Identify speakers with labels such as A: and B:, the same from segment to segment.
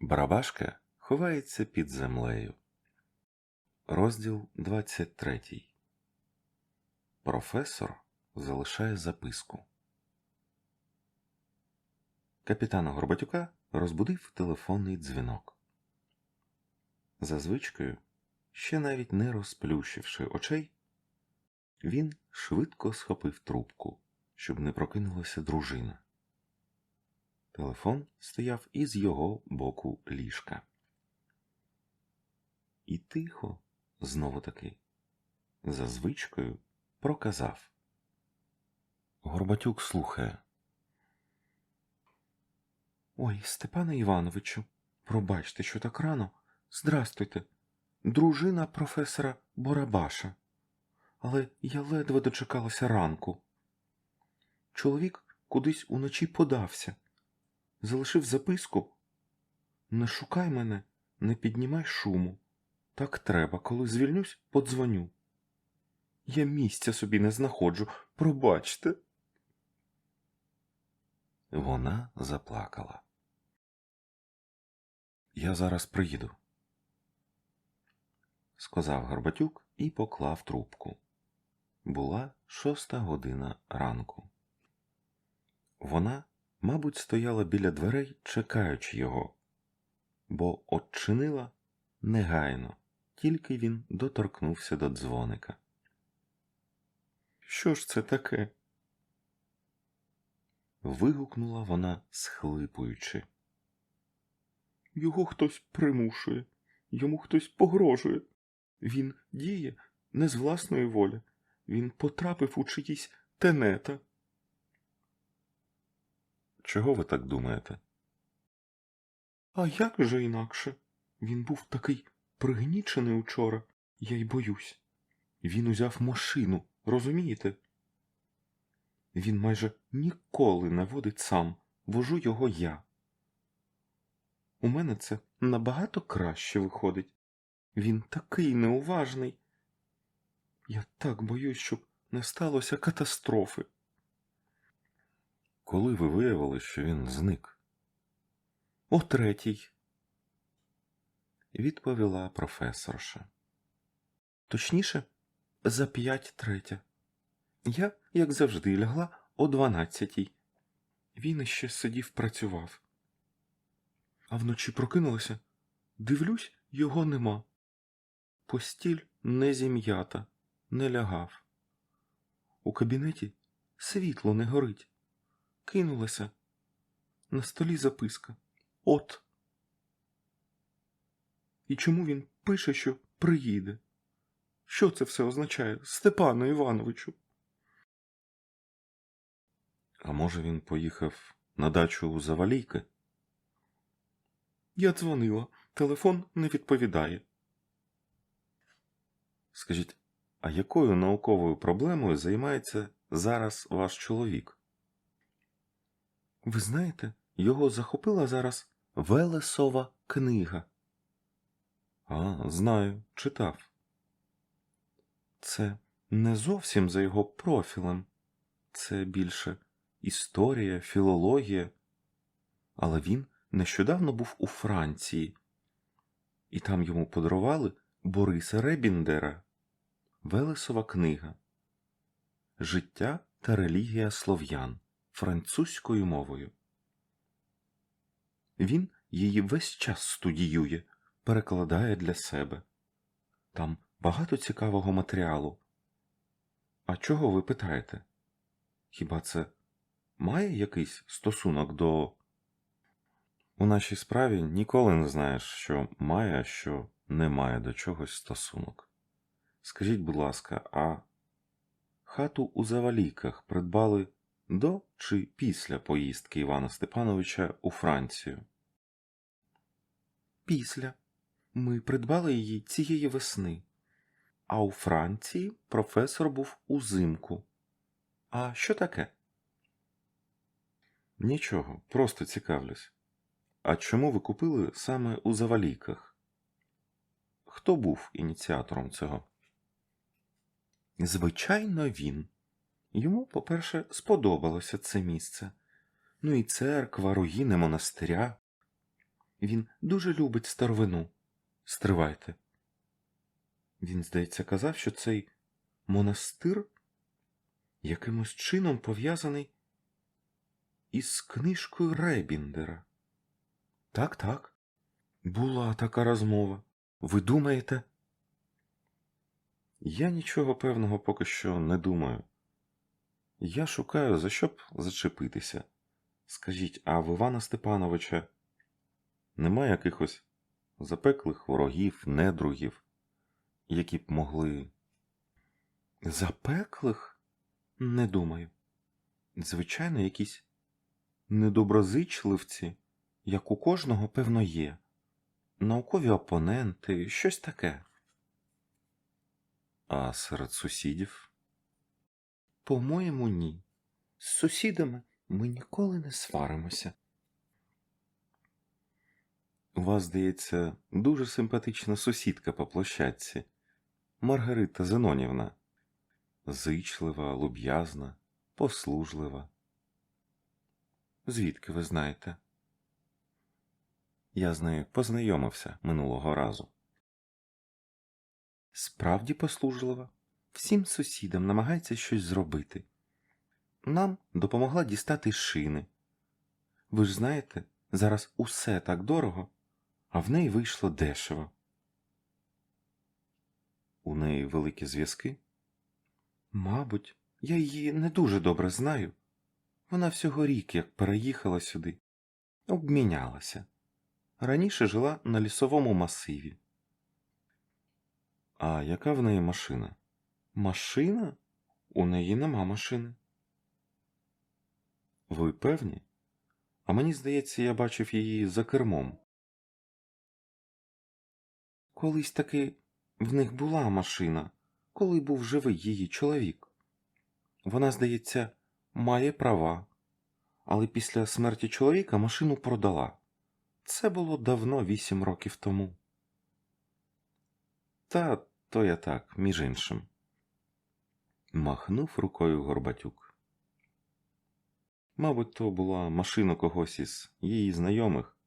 A: Барабашка ховається під землею. Розділ 23. Професор залишає записку. Капітана Горбатюка розбудив телефонний дзвінок. За звичкою, ще навіть не розплющивши очей, він швидко схопив трубку, щоб не прокинулася дружина. Телефон стояв із його боку ліжка. І тихо, знову таки, за звичкою проказав. Горбатюк слухає. Ой, Степане Івановичу, пробачте, що так рано. Здрастуйте, дружина професора Борабаша. Але я ледве дочекалася ранку. Чоловік кудись уночі подався залишив записку Не шукай мене, не піднімай шуму. Так треба, коли звільнюсь, подзвоню. Я місця собі не знаходжу, пробачте. Вона заплакала. Я зараз приїду, сказав Горбатюк і поклав трубку. Була шоста година ранку. Вона мабуть, стояла біля дверей, чекаючи його, бо odчинила негайно, тільки він доторкнувся до дзвоника. Що ж це таке? вигукнула вона, схлипуючи. Його хтось примушує, йому хтось погрожує. Він діє не з власної волі. Він потрапив у чиїсь тенета. Чого ви так думаєте? А як же інакше? Він був такий пригнічений учора, я й боюсь. Він узяв машину, розумієте? Він майже ніколи не водить сам, вожу його я. У мене це набагато краще виходить. Він такий неуважний. Я так боюсь, щоб не сталося катастрофи. Коли ви виявили, що він зник? О третій, відповіла професорша. Точніше, за п'ять третя. Я, як завжди, лягла о дванадцятій. Він іще сидів працював. А вночі прокинулася. Дивлюсь, його нема. Постіль не зім'ята, не лягав. У кабінеті світло не горить кинулася. На столі записка. От. І чому він пише, що приїде? Що це все означає, Степану Івановичу? А може, він поїхав на дачу у Завалійки? Я дзвонила, телефон не відповідає. Скажіть, а якою науковою проблемою займається зараз ваш чоловік? Ви знаєте, його захопила зараз Велесова книга. А, знаю, читав. Це не зовсім за його профілем, це більше історія, філологія. Але він нещодавно був у Франції, і там йому подарували Бориса Ребіндера, Велесова книга Життя та релігія слов'ян французькою мовою. Він її весь час студіює, перекладає для себе. Там багато цікавого матеріалу. А чого ви питаєте? Хіба це має якийсь стосунок до. У нашій справі ніколи не знаєш, що має, а що не має до чогось стосунок. Скажіть, будь ласка, а хату у завалійках придбали до чи після поїздки Івана Степановича у Францію? Після. Ми придбали її цієї весни. А у Франції професор був узимку. А що таке? Нічого, просто цікавлюсь. А чому ви купили саме у завалійках? Хто був ініціатором цього? Звичайно, він. Йому, по-перше, сподобалося це місце. Ну і церква, руїни монастиря. Він дуже любить старовину. Стривайте. Він, здається, казав, що цей монастир якимось чином пов'язаний із книжкою Рейбіндера. Так, так. Була така розмова. Ви думаєте? Я нічого певного поки що не думаю. Я шукаю, за що б зачепитися. Скажіть, а в Івана Степановича нема якихось запеклих ворогів, недругів, які б могли. Запеклих? Не думаю. Звичайно, якісь недоброзичливці, як у кожного, певно, є. Наукові опоненти, щось таке. А серед сусідів? По-моєму, ні. З сусідами ми ніколи не сваримося. У вас, здається, дуже симпатична сусідка по площадці. Маргарита Зенонівна. Зичлива, луб'язна, послужлива. Звідки ви знаєте? Я з нею познайомився минулого разу. Справді послужлива. Всім сусідам намагається щось зробити. Нам допомогла дістати шини. Ви ж знаєте, зараз усе так дорого, а в неї вийшло дешево. У неї великі зв'язки? Мабуть, я її не дуже добре знаю. Вона всього рік, як переїхала сюди, обмінялася. Раніше жила на лісовому масиві. А яка в неї машина? Машина? У неї нема машини. Ви певні? А мені здається, я бачив її за кермом. Колись таки в них була машина, коли був живий її чоловік. Вона, здається, має права, але після смерті чоловіка машину продала. Це було давно вісім років тому. Та то я так, між іншим. Махнув рукою Горбатюк. Мабуть, то була машина когось із її знайомих.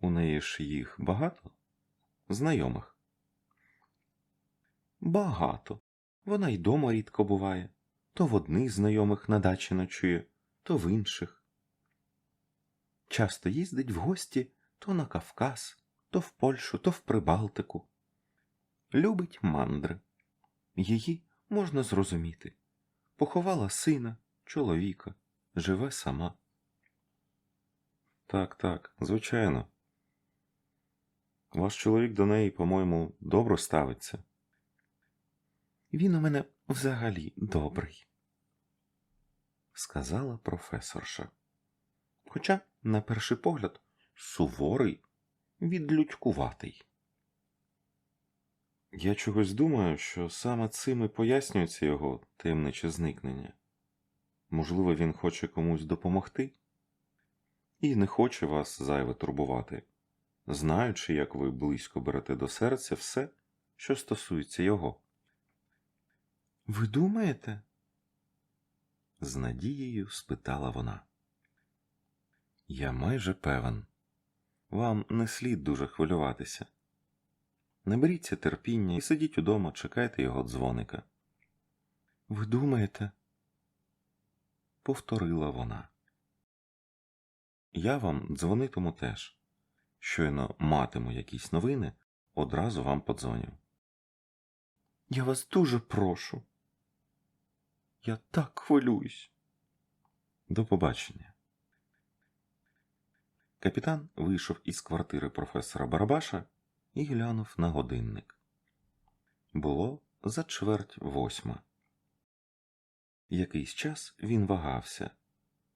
A: У неї ж їх багато знайомих. Багато. Вона й дома рідко буває. То в одних знайомих на дачі ночує, то в інших. Часто їздить в гості то на Кавказ, то в Польщу, то в Прибалтику. Любить мандри. Її можна зрозуміти. Поховала сина, чоловіка, живе сама. Так, так, звичайно. Ваш чоловік до неї, по-моєму, добре ставиться. Він у мене взагалі добрий, сказала професорша. Хоча, на перший погляд, суворий, відлюдькуватий. Я чогось думаю, що саме цим і пояснюється його таємниче зникнення. Можливо, він хоче комусь допомогти і не хоче вас зайве турбувати, знаючи, як ви близько берете до серця все, що стосується його. Ви думаєте? з надією спитала вона. Я майже певен. Вам не слід дуже хвилюватися. Наберіться терпіння і сидіть удома, чекайте його дзвоника. Ви думаєте? повторила вона. Я вам дзвонитиму теж. Щойно матиму якісь новини, одразу вам подзвоню. Я вас дуже прошу. Я так хвилююсь. До побачення. Капітан вийшов із квартири професора Барабаша і глянув на годинник. Було за чверть восьма. Якийсь час він вагався,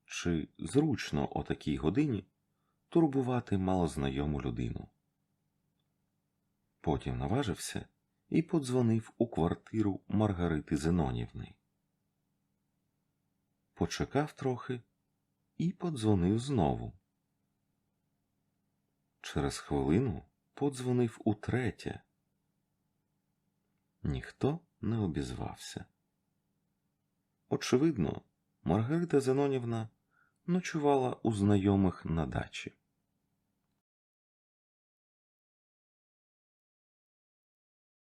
A: чи зручно о такій годині турбувати малознайому людину. Потім наважився і подзвонив у квартиру Маргарити Зенонівни. Почекав трохи і подзвонив знову. Через хвилину подзвонив утретє. Ніхто не обізвався. Очевидно, Маргарита Зенонівна ночувала у знайомих на дачі.